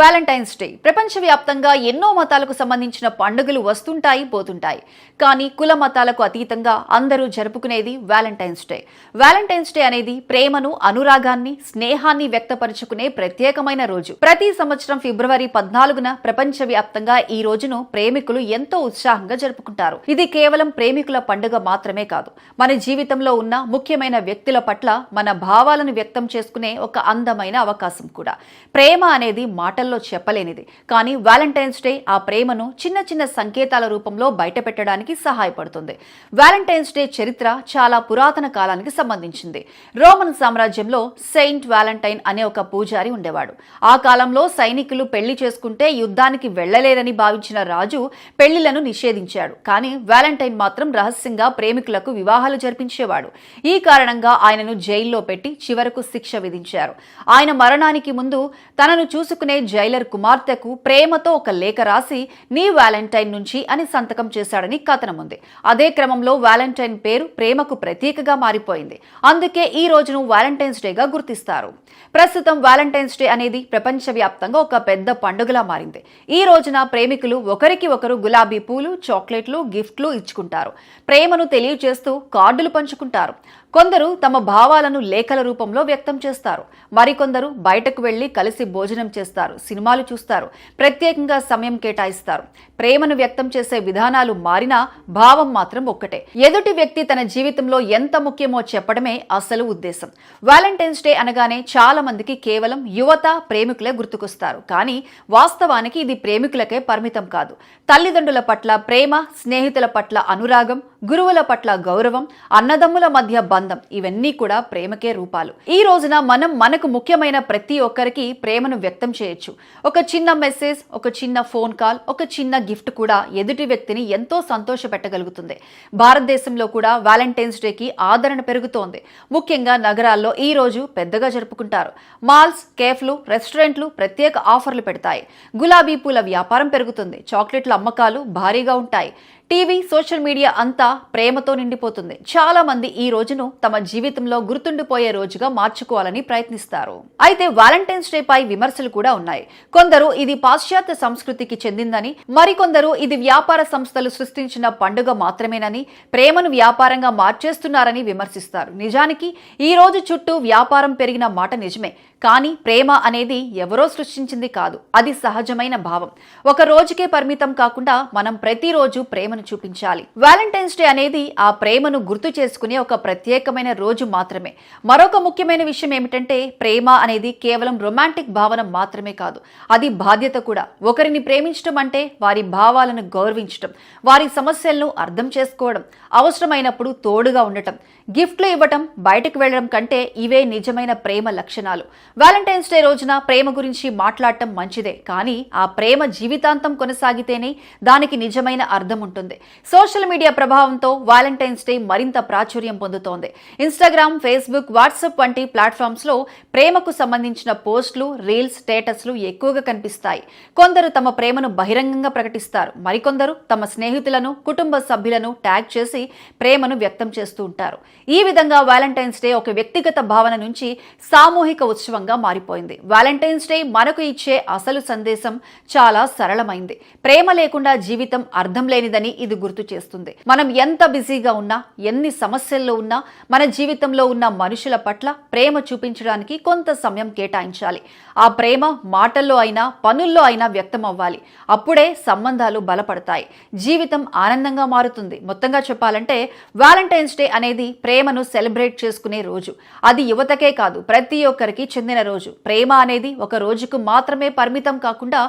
Valentine's day. ప్రపంచవ్యాప్తంగా ఎన్నో మతాలకు సంబంధించిన పండుగలు వస్తుంటాయి పోతుంటాయి. కానీ కుల మతాలకు అతీతంగా అందరూ జరుపుకునేది వ్యాలంటైన్స్ డే. వ్యాలంటైన్స్ డే అనేది ప్రేమను అనురాగాన్ని స్నేహాన్ని వ్యక్తపరుచుకునే ప్రత్యేకమైన రోజు. ప్రతి సంవత్సరం ఫిబ్రవరి పద్నాలుగున ప్రపంచవ్యాప్తంగా ఈ రోజును ప్రేమికులు ఎంతో ఉత్సాహంగా జరుపుకుంటారు. ఇది కేవలం ప్రేమికుల పండుగ మాత్రమే కాదు. మన జీవితంలో ఉన్న ముఖ్యమైన వ్యక్తుల పట్ల మన భావాలను వ్యక్తం చేసుకునే ఒక అందమైన అవకాశం కూడా. ప్రేమ అనేది మాటలు మాటల్లో చెప్పలేనిది. కానీ వ్యాలంటైన్స్ డే ఆ ప్రేమను చిన్న చిన్న సంకేతాల రూపంలో బయటపెట్టడానికి సహాయపడుతుంది. వ్యాలంటైన్స్ డే చరిత్ర చాలా పురాతన కాలానికి సంబంధించింది. రోమన్ సామ్రాజ్యంలో సెయింట్ వ్యాలంటైన్ అనే ఒక పూజారి ఉండేవాడు. ఆ కాలంలో సైనికులు పెళ్ళి చేసుకుంటే యుద్ధానికి వెళ్ళలేరని భావించిన రాజు పెళ్ళిలను నిషేధించాడు. కానీ వ్యాలంటైన్ మాత్రం రహస్యంగా ప్రేమికులకు వివాహాలు జరిపించేవాడు. ఈ కారణంగా ఆయనను జైల్లో పెట్టి చివరకు శిక్ష విధించారు. ఆయన మరణానికి ముందు తనను చూసుకునే జైలర్ కుమార్తెకు ప్రేమతో ఒక లేఖ రాసి నీ వ్యాలంటైన్ నుంచి అని సంతకం చేశాడని కథనం ఉంది. అదే క్రమంలో వ్యాలంటైన్ పేరు ప్రేమకు ప్రతీకగా మారిపోయింది. అందుకే ఈ రోజును వ్యాలంటైన్స్ డేగా గుర్తిస్తారు. ప్రస్తుతం వ్యాలంటైన్స్ డే అనేది ప్రపంచవ్యాప్తంగా ఒక పెద్ద పండుగలా మారింది. ఈ రోజున ప్రేమికులు ఒకరికి ఒకరు గులాబీ పూలు చాక్లెట్లు గిఫ్ట్లు ఇచ్చుకుంటారు. ప్రేమను తెలియజేస్తూ కార్డులు పంచుకుంటారు. కొందరు తమ భావాలను లేఖల రూపంలో వ్యక్తం చేస్తారు. మరికొందరు బయటకు వెళ్ళి కలిసి భోజనం చేస్తారు సినిమాలు చూస్తారు ప్రత్యేకంగా సమయం కేటాయిస్తారు. ప్రేమను వ్యక్తం చేసే విధానాలు మారినా భావం మాత్రం ఒక్కటే. ఎదుటి వ్యక్తి తన జీవితంలో ఎంత ముఖ్యమో చెప్పడమే అసలు ఉద్దేశం. వ్యాలంటైన్స్ డే అనగానే చాలా మందికి కేవలం యువత ప్రేమికులే గుర్తుకొస్తారు. కానీ వాస్తవానికి ఇది ప్రేమికులకే పరిమితం కాదు. తల్లిదండ్రుల పట్ల ప్రేమ స్నేహితుల పట్ల అనురాగం గురువుల పట్ల గౌరవం అన్నదమ్ముల మధ్య బంధం ఇవన్నీ కూడా ప్రేమకే రూపాలు. ఈ రోజున మనం మనకు ముఖ్యమైన ప్రతి ఒక్కరికి ప్రేమను వ్యక్తం చేయొచ్చు. ఒక చిన్న మెసేజ్ ఒక చిన్న ఫోన్ కాల్ ఒక చిన్న గిఫ్ట్ కూడా ఎదుటి వ్యక్తిని ఎంతో సంతోషపెట్టగలుగుతుంది. భారతదేశంలో కూడా వ్యాలంటైన్స్ డేకి ఆదరణ పెరుగుతోంది. ముఖ్యంగా నగరాల్లో ఈ రోజు పెద్దగా జరుపుకుంటారు. మాల్స్ కేఫ్లు రెస్టారెంట్లు ప్రత్యేక ఆఫర్లు పెడతాయి. గులాబీ పూల వ్యాపారం పెరుగుతుంది. చాక్లెట్ల అమ్మకాలు భారీగా ఉంటాయి. టీవీ సోషల్ మీడియా అంతా ప్రేమతో నిండిపోతుంది. చాలా మంది ఈ రోజును తమ జీవితంలో గుర్తుండిపోయే రోజుగా మార్చుకోవాలని ప్రయత్నిస్తారు. అయితే వ్యాలంటైన్స్ డే పై విమర్శలు కూడా ఉన్నాయి. కొందరు ఇది పాశ్చాత్య సంస్కృతికి చెందిందని మరికొందరు ఇది వ్యాపార సంస్థలు సృష్టించిన పండుగ మాత్రమేనని ప్రేమను వ్యాపారంగా మార్చేస్తున్నారని విమర్శిస్తారు. నిజానికి ఈ రోజు చుట్టూ వ్యాపారం పెరిగిన మాట నిజమే. కానీ ప్రేమ అనేది ఎవరో సృష్టించింది కాదు. అది సహజమైన భావం. ఒక రోజుకే పరిమితం కాకుండా మనం ప్రతిరోజు ప్రేమను చూపించాలి. వ్యాలంటైన్స్ డే అనేది ఆ ప్రేమను గుర్తు చేసుకునే ఒక ప్రత్యేకమైన రోజు మాత్రమే. మరొక ముఖ్యమైన విషయం ఏమిటంటే ప్రేమ అనేది కేవలం రొమాంటిక్ భావన మాత్రమే కాదు. అది బాధ్యత కూడా. ఒకరిని ప్రేమించడం అంటే వారి భావాలను గౌరవించడం వారి సమస్యలను అర్థం చేసుకోవడం అవసరమైనప్పుడు తోడుగా ఉండటం గిఫ్ట్లు ఇవ్వటం బయటకు వెళ్ళడం కంటే ఇవే నిజమైన ప్రేమ లక్షణాలు. వ్యాలంటైన్స్ డే రోజున ప్రేమ గురించి మాట్లాడటం మంచిదే కానీ ఆ ప్రేమ జీవితాంతం కొనసాగితేనే దానికి నిజమైన అర్థం ఉంటుంది. సోషల్ మీడియా ప్రభావంతో వ్యాలంటైన్స్ డే మరింత ప్రాచుర్యం పొందుతోంది. ఇన్స్టాగ్రామ్ ఫేస్బుక్ వాట్సాప్ వంటి ప్లాట్ఫామ్స్లో ప్రేమకు సంబంధించిన పోస్టులు రీల్స్ స్టేటస్లు ఎక్కువగా కనిపిస్తాయి. కొందరు తమ ప్రేమను బహిరంగంగా ప్రకటిస్తారు. మరికొందరు తమ స్నేహితులను కుటుంబ సభ్యులను ట్యాగ్ చేసి ప్రేమను వ్యక్తం చేస్తూ ఉంటారు. ఈ విధంగా వ్యాలంటైన్స్ డే ఒక వ్యక్తిగత భావన నుంచి సామూహిక ఉత్సవం ఉత్సవంగా మారిపోయింది. వ్యాలంటైన్స్ డే మనకు ఇచ్చే అసలు సందేశం చాలా సరళమైంది. ప్రేమ లేకుండా జీవితం అర్థం లేనిదని ఇది గుర్తు చేస్తుంది. మనం ఎంత బిజీగా ఉన్నా ఎన్ని సమస్యల్లో ఉన్నా మన జీవితంలో ఉన్న మనుషుల పట్ల ప్రేమ చూపించడానికి కొంత సమయం కేటాయించాలి. ఆ ప్రేమ మాటల్లో అయినా పనుల్లో అయినా వ్యక్తం అవ్వాలి. అప్పుడే సంబంధాలు బలపడతాయి. జీవితం ఆనందంగా మారుతుంది. మొత్తంగా చెప్పాలంటే వ్యాలంటైన్స్ డే అనేది ప్రేమను సెలబ్రేట్ చేసుకునే రోజు. అది యువతకే కాదు ప్రతి ఒక్కరికి చెందిన చెందిన రోజు. ప్రేమ అనేది ఒక రోజుకు మాత్రమే పరిమితం కాకుండా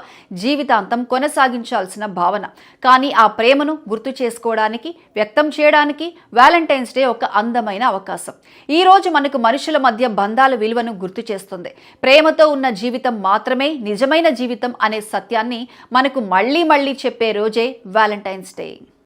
జీవితాంతం కొనసాగించాల్సిన భావన. కానీ ఆ ప్రేమను గుర్తు చేసుకోవడానికి వ్యక్తం చేయడానికి వ్యాలంటైన్స్ డే ఒక అందమైన అవకాశం. ఈ రోజు మనకు మనుషుల మధ్య బంధాల విలువను గుర్తు చేస్తుంది. ప్రేమతో ఉన్న జీవితం మాత్రమే నిజమైన జీవితం అనే సత్యాన్ని మనకు మళ్ళీ మళ్ళీ చెప్పే రోజే వ్యాలంటైన్స్ డే.